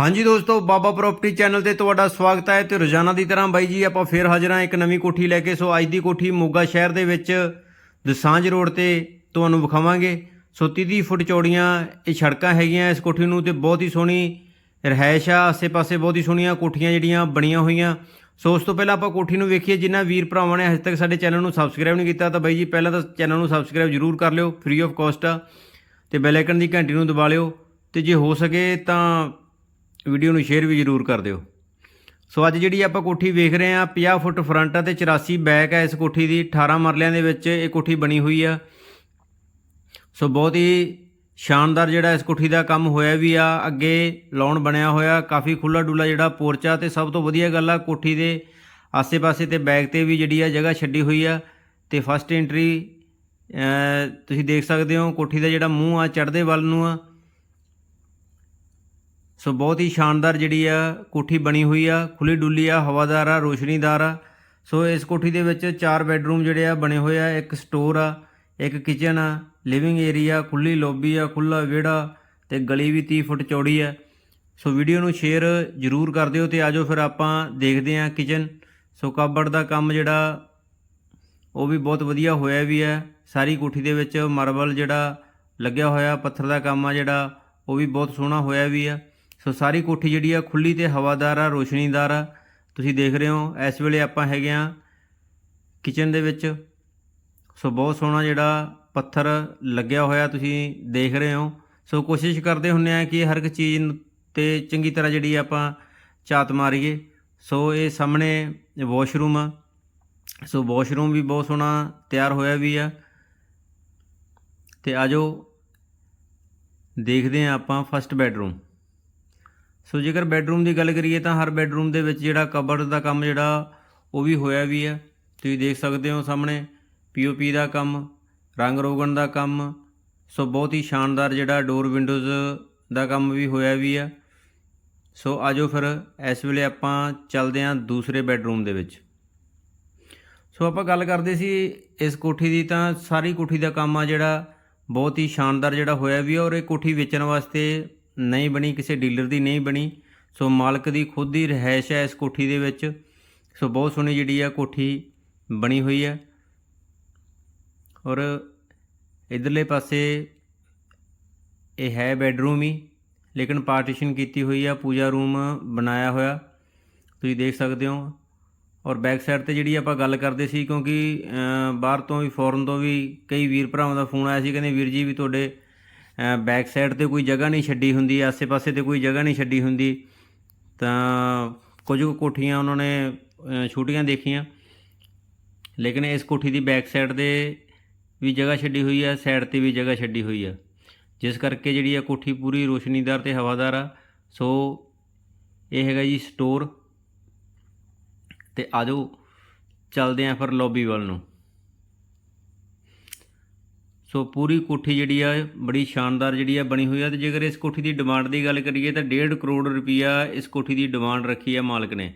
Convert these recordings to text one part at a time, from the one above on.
ਹਾਂਜੀ ਦੋਸਤੋ, ਬਾਬਾ property channel ਤੇ ਤੁਹਾਡਾ ਸਵਾਗਤ ਹੈ ਤੇ ਰੋਜ਼ਾਨਾ ਦੀ ਤਰ੍ਹਾਂ ਬਾਈ ਜੀ, ਆਪਾਂ ਫੇਰ ਹਾਜ਼ਰ ਹਾਂ ਇੱਕ ਨਵੀਂ ਕੋਠੀ ਲੈ ਕੇ। ਸੋ ਅੱਜ ਦੀ ਕੋਠੀ ਮੋਗਾ ਸ਼ਹਿਰ ਦੇ ਵਿੱਚ ਦਸਾਂਜ ਰੋਡ ਤੇ ਤੁਹਾਨੂੰ ਵਿਖਾਵਾਂਗੇ। ਸੋ 30 ਫੁੱਟ ਚੌੜੀਆਂ ਇਹ ਸੜਕਾਂ ਹੈਗੀਆਂ ਇਸ ਕੋਠੀ ਨੂੰ ਤੇ ਬਹੁਤ ਹੀ ਸੋਹਣੀ ਰਹਿائش ਆ। ਆਸੇ-ਪਾਸੇ ਬਹੁਤ ਹੀ ਸੋਹਣੀਆਂ ਕੋਠੀਆਂ ਜਿਹੜੀਆਂ ਬਣੀਆਂ ਹੋਈਆਂ। ਸੋ ਉਸ ਤੋਂ ਪਹਿਲਾਂ ਆਪਾਂ ਕੋਠੀ ਨੂੰ ਵੇਖੀਏ, ਜਿਨ੍ਹਾਂ ਵੀਰ ਭਰਾਵਾਂ ਨੇ ਹਜੇ ਤੱਕ ਸਾਡੇ ਚੈਨਲ ਨੂੰ ਸਬਸਕ੍ਰਾਈਬ ਨਹੀਂ ਕੀਤਾ, ਤਾਂ ਬਾਈ ਜੀ ਪਹਿਲਾਂ ਤਾਂ ਚੈਨਲ ਨੂੰ ਸਬਸਕ੍ਰਾਈਬ ਜ਼ਰੂਰ ਕਰ ਲਿਓ ਫ੍ਰੀ ਆਫ ਕਾਸਟ ਆ। ਤੇ ਬੈਲ ਆਈਕਨ ਦੀ ਘੰਟੀ ਨੂੰ ਦਬਾ ਲਿਓ। ਤੇ ਜੇ ਹੋ ਸਕੇ ਤਾਂ ਵੀਡੀਓ ਨੂੰ ਸ਼ੇਅਰ ਵੀ ਜ਼ਰੂਰ ਕਰ ਦਿਓ। ਸੋ ਅੱਜ ਜਿਹੜੀ ਆਪਾਂ ਕੋਠੀ ਵੇਖ ਰਹੇ ਹਾਂ 50 ਫੁੱਟ ਫਰੰਟ ਆ ਤੇ 84 ਬੈਕ ਆ, ਇਸ ਕੋਠੀ ਦੀ 18 ਮਰਲਿਆਂ ਦੇ ਵਿੱਚ ਇਹ ਕੋਠੀ ਬਣੀ ਹੋਈ ਆ। ਸੋ ਬਹੁਤ ਹੀ ਸ਼ਾਨਦਾਰ ਜਿਹੜਾ ਇਸ ਕੋਠੀ ਦਾ ਕੰਮ ਹੋਇਆ ਵੀ ਆ, ਅੱਗੇ ਲਾਉਣ ਬਣਿਆ ਹੋਇਆ, ਕਾਫੀ ਖੁੱਲਾ ਡੁੱਲਾ ਜਿਹੜਾ ਪੋਰਚਾ ਤੇ ਸਭ ਤੋਂ ਵਧੀਆ ਗੱਲ ਆ, ਕੋਠੀ ਦੇ ਆਸੇ-ਪਾਸੇ ਤੇ ਬੈਕ ਤੇ ਵੀ ਜਿਹੜੀ ਆ ਜਗ੍ਹਾ ਛੱਡੀ ਹੋਈ ਆ ਤੇ ਫਸਟ ਐਂਟਰੀ ਤੁਸੀਂ ਦੇਖ ਸਕਦੇ ਹੋ ਕੋਠੀ ਦਾ ਜਿਹੜਾ ਮੂੰਹ ਆ, ਚੜ੍ਹਦੇ ਵੱਲ ਨੂੰ ਆ। ਸੋ ਬਹੁਤ ਹੀ ਸ਼ਾਨਦਾਰ ਜਿਹੜੀ ਆ ਕੋਠੀ ਬਣੀ ਹੋਈ ਆ ਖੁੱਲੀ ਡੁੱਲੀ ਆ, ਹਵਾਦਾਰ ਆ, ਰੋਸ਼ਨੀਦਾਰ ਆ। ਸੋ ਇਸ ਕੋਠੀ ਦੇ ਵਿੱਚ ਚਾਰ ਬੈੱਡਰੂਮ ਜਿਹੜੇ ਆ ਬਣੇ ਹੋਏ ਆ, ਇੱਕ ਸਟੋਰ ਆ, ਇੱਕ ਕਿਚਨ ਆ, ਲਿਵਿੰਗ ਏਰੀਆ ਖੁੱਲੀ ਲੌਬੀ ਆ ਖੁੱਲਾ ਵਿਹੜਾ ਤੇ ਗਲੀ ਵੀ 30 ਫੁੱਟ ਚੌੜੀ ਆ। ਸੋ ਵੀਡੀਓ ਨੂੰ ਸ਼ੇਅਰ ਜ਼ਰੂਰ ਕਰ ਦਿਓ ਤੇ ਆਜੋ ਫਿਰ ਆਪਾਂ ਦੇਖਦੇ ਹਾਂ ਕਿਚਨ। ਸੋ ਕਾਬੜ ਦਾ ਕੰਮ ਜਿਹੜਾ, ਉਹ ਵੀ ਬਹੁਤ ਵਧੀਆ ਹੋਇਆ ਵੀ ਹੈ ਸਾਰੀ ਕੋਠੀ ਦੇ ਵਿੱਚ ਮਾਰਬਲ ਜਿਹੜਾ ਲੱਗਿਆ ਹੋਇਆ, ਪੱਥਰ ਦਾ ਕੰਮ ਆ ਜਿਹੜਾ, ਉਹ ਵੀ ਬਹੁਤ ਸੋਹਣਾ ਹੋਇਆ ਵੀ ਆ। ਸੋ ਸਾਰੀ ਕੋਠੀ ਜਿਹੜੀ ਆ ਖੁੱਲੀ ਤੇ ਹਵਾਦਾਰ ਆ, ਰੋਸ਼ਨੀਦਾਰ ਆ। ਤੁਸੀਂ ਦੇਖ ਰਹੇ ਹੋ, ਇਸ ਵੇਲੇ ਆਪਾਂ ਹੈਗੇ ਆ ਕਿਚਨ ਦੇ ਵਿੱਚ। ਸੋ ਬਹੁਤ ਸੋਹਣਾ ਜਿਹੜਾ ਪੱਥਰ ਲੱਗਿਆ ਹੋਇਆ ਤੁਸੀਂ ਦੇਖ ਰਹੇ ਹੋ। ਸੋ ਕੋਸ਼ਿਸ਼ ਕਰਦੇ ਹੁੰਨੇ ਆ ਕਿ ਹਰ ਇੱਕ ਚੀਜ਼ ਤੇ ਚੰਗੀ ਤਰ੍ਹਾਂ ਜਿਹੜੀ ਆਪਾਂ ਝਾਤ ਮਾਰੀਏ। ਸੋ ਇਹ ਸਾਹਮਣੇ ਵਾਸ਼ਰੂਮ ਆ। ਸੋ ਵਾਸ਼ਰੂਮ ਵੀ ਬਹੁਤ ਸੋਹਣਾ ਤਿਆਰ ਹੋਇਆ ਵੀ ਆ। ਤੇ ਆਜੋ ਦੇਖਦੇ ਆ ਆਪਾਂ ਫਸਟ ਬੈਡਰੂਮ ਸੋ ਜੇਕਰ ਬੈੱਡਰੂਮ ਦੀ ਗੱਲ ਕਰੀਏ ਤਾਂ ਹਰ ਬੈੱਡਰੂਮ ਦੇ ਵਿੱਚ ਜਿਹੜਾ ਕਬਰਡ ਦਾ ਕੰਮ ਜਿਹੜਾ, ਉਹ ਵੀ ਹੋਇਆ ਵੀ ਹੈ। ਤੁਸੀਂ ਦੇਖ ਸਕਦੇ ਹੋ ਸਾਹਮਣੇ ਪੀਓਪੀ ਦਾ ਕੰਮ, ਰੰਗ ਰੋਗਣ ਦਾ ਕੰਮ, ਸੋ ਬਹੁਤ ਹੀ ਸ਼ਾਨਦਾਰ ਜਿਹੜਾ ਡੋਰ ਵਿੰਡੋਜ਼ ਦਾ ਕੰਮ ਵੀ ਹੋਇਆ ਵੀ ਆ ਸੋ ਆਜੋ ਫਿਰ ਇਸ ਵੇਲੇ ਆਪਾਂ ਚੱਲਦੇ ਹਾਂ ਦੂਸਰੇ ਬੈੱਡਰੂਮ ਦੇ ਵਿੱਚ। ਸੋ ਆਪਾਂ ਗੱਲ ਕਰਦੇ ਸੀ ਇਸ ਕੋਠੀ ਦੀ ਤਾਂ ਸਾਰੀ ਕੋਠੀ ਦਾ ਕੰਮ ਆ ਜਿਹੜਾ, ਬਹੁਤ ਹੀ ਸ਼ਾਨਦਾਰ ਜਿਹੜਾ ਹੋਇਆ ਵੀ ਆ ਔਰ ਇਹ ਕੋਠੀ ਵੇਚਣ ਵਾਸਤੇ ਨਹੀਂ ਬਣੀ, ਕਿਸੇ ਡੀਲਰ ਦੀ ਨਹੀਂ ਬਣੀ। ਸੋ ਮਾਲਕ ਦੀ ਖੁਦ ਦੀ ਰਹਿائش ਹੈ ਇਸ ਕੋਠੀ ਦੇ ਵਿੱਚ। ਸੋ ਬਹੁਤ ਸੋਹਣੀ ਜਿਹੜੀ ਆ ਕੋਠੀ ਬਣੀ ਹੋਈ ਹੈ। ਔਰ ਇਧਰਲੇ ਪਾਸੇ ਇਹ ਹੈ ਬੈੱਡਰੂਮ ਹੀ, ਲੇਕਿਨ ਪਾਰਟੀਸ਼ਨ ਕੀਤੀ ਹੋਈ ਆ, ਪੂਜਾ ਰੂਮ ਬਣਾਇਆ ਹੋਇਆ। ਤੁਸੀਂ ਦੇਖ ਸਕਦੇ ਹੋ। ਔਰ ਬੈਕ ਸਾਈਡ ਤੇ ਜਿਹੜੀ ਆਪਾਂ ਗੱਲ ਕਰਦੇ ਸੀ, ਕਿਉਂਕਿ ਬਾਹਰ ਤੋਂ ਵੀ, ਫੋਰਨ ਤੋਂ ਵੀ ਕਈ ਵੀਰ ਭਰਾਵਾਂ ਦਾ ਫੋਨ ਆਇਆ ਸੀ, ਕਹਿੰਦੇ ਵੀਰ ਜੀ ਵੀ ਤੁਹਾਡੇ ਬੈਕ ਸਾਈਡ ਤੇ ਕੋਈ ਜਗ੍ਹਾ ਨਹੀਂ ਛੱਡੀ ਹੁੰਦੀ, ਆਸੇ-ਪਾਸੇ ਤੇ ਕੋਈ ਜਗ੍ਹਾ ਨਹੀਂ ਛੱਡੀ ਹੁੰਦੀ। ਤਾਂ ਕੁਝ ਕੁ ਕੋਠੀਆਂ ਉਹਨਾਂ ਨੇ ਛੋਟੀਆਂ ਦੇਖੀਆਂ। ਲੇਕਿਨ ਇਸ ਕੋਠੀ ਦੀ ਬੈਕ ਸਾਈਡ ਦੇ ਵੀ ਜਗ੍ਹਾ ਛੱਡੀ ਹੋਈ ਆ ਸਾਈਡ ਤੇ ਵੀ ਜਗ੍ਹਾ ਛੱਡੀ ਹੋਈ ਆ। ਜਿਸ ਕਰਕੇ ਜਿਹੜੀ ਆ ਕੋਠੀ ਪੂਰੀ ਰੋਸ਼ਨੀਦਾਰ ਤੇ ਹਵਾਦਾਰ ਆ। ਸੋ ਇਹ ਹੈਗਾ ਜੀ ਸਟੋਰ ਤੇ ਆਜੋ, ਚੱਲਦੇ ਆਂ ਫਿਰ ਲੌਬੀ ਵੱਲ ਨੂੰ। ਸੋ ਪੂਰੀ ਕੋਠੀ ਜਿਹੜੀ ਆ, ਬੜੀ ਸ਼ਾਨਦਾਰ ਜਿਹੜੀ ਆ ਬਣੀ ਹੋਈ ਆ ਤੇ ਜੇਕਰ ਇਸ ਕੋਠੀ ਦੀ ਡਿਮਾਂਡ ਦੀ ਗੱਲ ਕਰੀਏ ਤਾਂ 1.5 ਕਰੋੜ ਰੁਪਈਆ ਇਸ ਕੋਠੀ ਦੀ ਡਿਮਾਂਡ ਰੱਖੀ ਆ ਮਾਲਕ ਨੇ।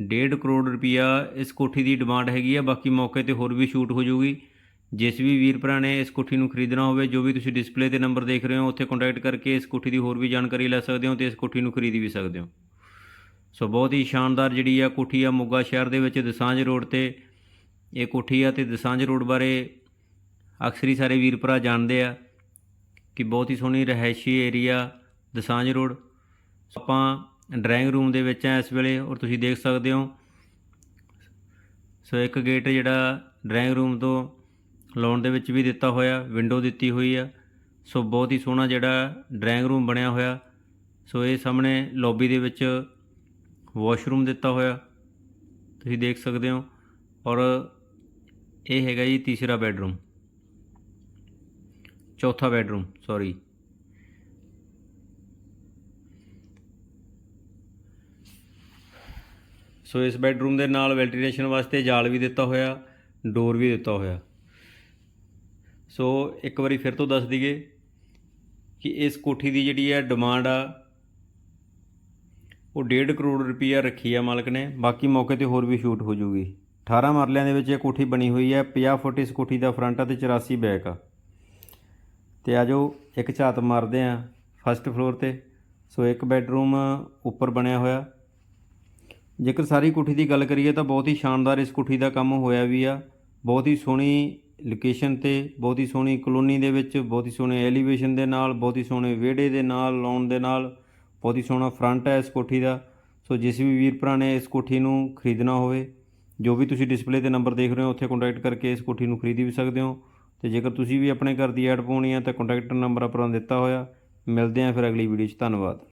1.5 ਕਰੋੜ ਰੁਪਈਆ ਇਸ ਕੋਠੀ ਦੀ ਡਿਮਾਂਡ ਹੈਗੀ ਆ, ਬਾਕੀ ਮੌਕੇ ਤੇ ਹੋਰ ਵੀ ਸ਼ੂਟ ਹੋ ਜਾਊਗੀ ਜਿਸ ਵੀ ਵੀਰ ਭਰਾ ਨੇ ਇਸ ਕੋਠੀ ਨੂੰ ਖਰੀਦਣਾ ਹੋਵੇ, ਜੋ ਵੀ ਤੁਸੀਂ ਡਿਸਪਲੇ ਤੇ ਨੰਬਰ ਦੇਖ ਰਹੇ ਹੋ, ਉੱਥੇ ਕੰਟੈਕਟ ਕਰਕੇ ਇਸ ਕੋਠੀ ਦੀ ਹੋਰ ਵੀ ਜਾਣਕਾਰੀ ਲੈ ਸਕਦੇ ਹੋ ਤੇ ਇਸ ਕੋਠੀ ਨੂੰ ਖਰੀਦ ਵੀ ਸਕਦੇ ਹੋ। ਸੋ ਬਹੁਤ ਹੀ ਸ਼ਾਨਦਾਰ ਜਿਹੜੀ ਆ ਕੋਠੀ ਆ ਮੋਗਾ ਸ਼ਹਿਰ ਦੇ ਵਿੱਚ, ਦਸਾਂਝ ਰੋਡ ਤੇ। ਇਹ ਕੋਠੀ ਆ ਤੇ ਦਸਾਂਝ ਰੋਡ ਬਾਰੇ ਅਕਸਰੀ ਸਾਰੇ ਵੀਰ ਭਰਾ ਜਾਣਦੇ ਆ ਕਿ ਬਹੁਤ ਹੀ ਸੋਹਣੀ ਰਹਿائشੀ ਏਰੀਆ ਦਸਾਂਝ ਰੋਡ। ਆਪਾਂ ਡਰਾਇੰਗ ਰੂਮ ਦੇ ਵਿੱਚ ਆ ਇਸ ਵੇਲੇ ਔਰ ਤੁਸੀਂ ਦੇਖ ਸਕਦੇ ਹੋ। ਸੋ ਇੱਕ ਗੇਟ ਜਿਹੜਾ ਡਰਾਇੰਗ ਰੂਮ ਤੋਂ ਲਾਉਣ ਦੇ ਵਿੱਚ ਵੀ ਦਿੱਤਾ ਹੋਇਆ, ਵਿੰਡੋ ਦਿੱਤੀ ਹੋਈ ਆ। ਸੋ ਬਹੁਤ ਹੀ ਸੋਹਣਾ ਜਿਹੜਾ ਡਰਾਇੰਗ ਰੂਮ ਬਣਿਆ ਹੋਇਆ। ਸੋ ਇਹ ਸਾਹਮਣੇ ਲੌਬੀ ਦੇ ਵਿੱਚ ਵਾਸ਼ਰੂਮ ਦਿੱਤਾ ਹੋਇਆ। ਤੁਸੀਂ ਦੇਖ ਸਕਦੇ ਹੋ ਔਰ ਇਹ ਹੈਗਾ ਜੀ ਤੀਸਰਾ ਬੈੱਡਰੂਮ। ਚੌਥਾ ਬੈੱਡਰੂਮ ਸੌਰੀ ਸੋ ਇਸ ਬੈੱਡਰੂਮ ਦੇ ਨਾਲ ਵੈਂਟੀਲੇਸ਼ਨ ਵਾਸਤੇ ਜਾਲ ਵੀ ਦਿੱਤਾ ਹੋਇਆ, ਡੋਰ ਵੀ ਦਿੱਤਾ ਹੋਇਆ। ਸੋ ਇੱਕ ਵਾਰੀ ਫਿਰ ਤੋਂ ਦੱਸ ਦਈਏ ਕਿ ਇਸ ਕੋਠੀ ਦੀ ਜਿਹੜੀ ਹੈ ਡਿਮਾਂਡ ਆ, ਉਹ 1.5 ਕਰੋੜ ਰੁਪਈਆ ਰੱਖੀ ਆ ਮਾਲਕ ਨੇ। ਬਾਕੀ ਮੌਕੇ ਤੇ ਹੋਰ ਵੀ ਸ਼ੂਟ ਹੋ ਜੂਗੀ। 18 ਮਰਲਿਆਂ ਦੇ ਵਿੱਚ ਇਹ ਕੋਠੀ ਬਣੀ ਹੋਈ ਹੈ 50 ਫੁੱਟ ਇਸ ਕੋਠੀ ਦਾ ਫਰੰਟ ਆ ਤੇ 84 ਬੈਕ ਆ। ਤੇ ਆਜੋ ਇੱਕ ਝਾਤ ਮਾਰਦੇ ਆ ਫਸਟ ਫਲੋਰ ਤੇ। ਸੋ ਇੱਕ ਬੈੱਡਰੂਮ ਉੱਪਰ ਬਣਿਆ ਹੋਇਆ। ਜੇਕਰ ਸਾਰੀ ਕੋਠੀ ਦੀ ਗੱਲ ਕਰੀਏ ਤਾਂ ਬਹੁਤ ਹੀ ਸ਼ਾਨਦਾਰ ਇਸ ਕੋਠੀ ਦਾ ਕੰਮ ਹੋਇਆ ਵੀ ਆ। ਬਹੁਤ ਹੀ ਸੋਹਣੀ ਲੋਕੇਸ਼ਨ ਤੇ, ਬਹੁਤ ਹੀ ਸੋਹਣੀ ਕਲੋਨੀ ਦੇ ਵਿੱਚ, ਬਹੁਤ ਹੀ ਸੋਹਣੇ ਐਲੀਵੇਸ਼ਨ ਦੇ ਨਾਲ, ਬਹੁਤ ਹੀ ਸੋਹਣੇ ਵਿਹੜੇ ਦੇ ਨਾਲ, ਲਾਉਣ ਦੇ ਨਾਲ, ਬਹੁਤ ਹੀ ਸੋਹਣਾ ਫਰੰਟ ਹੈ ਇਸ ਕੋਠੀ ਦਾ। ਸੋ ਜਿਸ ਵੀ ਵੀਰ ਭਰਾ ਨੇ ਇਸ ਕੋਠੀ ਨੂੰ ਖਰੀਦਣਾ ਹੋਵੇ ਜੋ ਵੀ ਤੁਸੀਂ ਡਿਸਪਲੇ ਤੇ ਨੰਬਰ ਦੇਖ ਰਹੇ ਹੋ, ਉੱਥੇ ਕੰਟੈਕਟ ਕਰਕੇ ਇਸ ਕੋਠੀ ਨੂੰ ਖਰੀਦ ਵੀ ਸਕਦੇ ਹੋ। ਤੇ ਜੇਕਰ ਤੁਸੀਂ ਵੀ ਆਪਣੇ ਘਰ ਦੀ ਐਡ ਪਾਉਣੀ ਹੈ, ਤਾਂ ਕੰਟੈਕਟ ਨੰਬਰ ਆਪਣਾ ਦਿੱਤਾ ਹੋਇਆ। ਮਿਲਦੇ ਹਾਂ ਫਿਰ ਅਗਲੀ ਵੀਡੀਓ 'ਚ। ਧੰਨਵਾਦ।